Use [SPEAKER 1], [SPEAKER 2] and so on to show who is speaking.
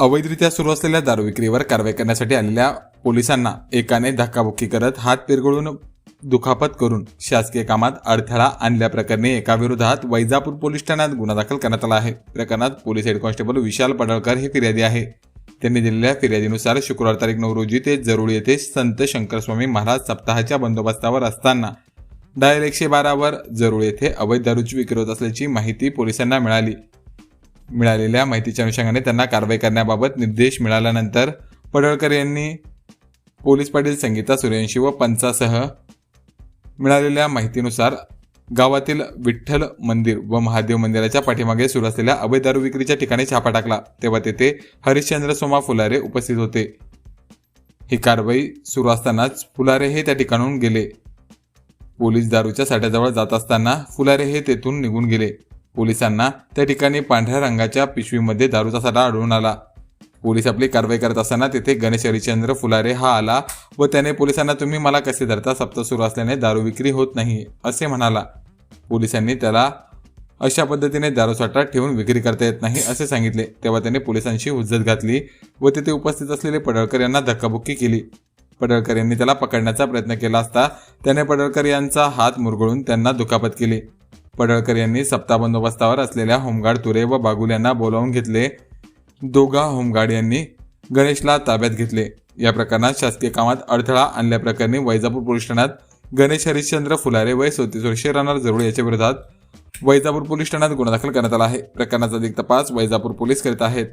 [SPEAKER 1] अवैधरित्या सुरू असलेल्या दारू विक्रीवर कारवाई करण्यासाठी आलेल्या पोलिसांना एकाने धक्काबुक्की करत हात पिरगळून दुखापत करून शासकीय कामात अडथळा आणल्याप्रकरणी एका विरोधात वैजापूर पोलीस ठाण्यात गुन्हा दाखल करण्यात आला आहे. प्रकरणात police head constable Vishal Padalkar हे फिर्यादी आहे. त्यांनी दिलेल्या फिर्यादीनुसार शुक्रवार तारीख नऊ रोजी ते जरुळ येथे संत शंकरस्वामी महाराज सप्ताहाच्या बंदोबस्तावर असताना डायल एकशे बारावर जरुळ येथे अवैध दारूची विक्री होत असल्याची माहिती पोलिसांना मिळाली. मिळालेल्या माहितीच्या अनुषंगाने त्यांना कारवाई करण्याबाबत निर्देश मिळाल्यानंतर पडळकर यांनी पोलीस पाटील संगीता सूर्यवंशी व पंचासह मिळालेल्या माहितीनुसार गावातील विठ्ठल मंदिर व महादेव मंदिराच्या पाठीमागे सुरू असलेल्या अवैध दारू विक्रीच्या ठिकाणी छापा टाकला. तेव्हा तेथे हरिश्चंद्र सोमा फुलारे उपस्थित होते. ही कारवाई सुरू असतानाच फुलारे हे त्या ठिकाणून गेले. पोलीस दारूच्या साठ्याजवळ जात असताना फुलारे हे तेथून निघून गेले. पोलिसांना त्या ठिकाणी पांढऱ्या रंगाच्या पिशवीमध्ये दारूचा साठा आढळून आला. पोलीस आपली कारवाई करत असताना तेथे गणेश हरिश्चंद्र फुलारे हा आला व त्याने पोलिसांना तुम्ही मला कसे धरता? सप्ताह सुरू असल्याने दारू विक्री होत नाही असे म्हणाला. पोलिसांनी त्याला अशा पद्धतीने दारू साठा ठेवून विक्री करता येत नाही असे सांगितले. तेव्हा त्याने पोलिसांशी हुज्जत घातली व तिथे उपस्थित असलेले पडळकर यांना धक्काबुक्की केली. पडळकर यांनी त्याला पकडण्याचा प्रयत्न केला असता त्याने पडळकर यांचा हात मुरगळून त्यांना दुखापत केली. पडळकर यांनी सप्ताह बंदोबस्तावर असलेल्या होमगार्ड तुरे व बागुल यांना बोलावून घेतले. दोघा होमगार्ड यांनी गणेशला ताब्यात घेतले. या प्रकरणात शासकीय कामात अडथळा आणल्याप्रकरणी वैजापूर पोलीस ठाण्यात गणेश हरिश्चंद्र फुलारे वय सदतीस वर्षे राहणार जरुळ याच्या विरोधात वैजापूर पोलीस ठाण्यात गुन्हा दाखल करण्यात आला आहे. प्रकरणाचा अधिक तपास वैजापूर पोलीस करीत आहेत.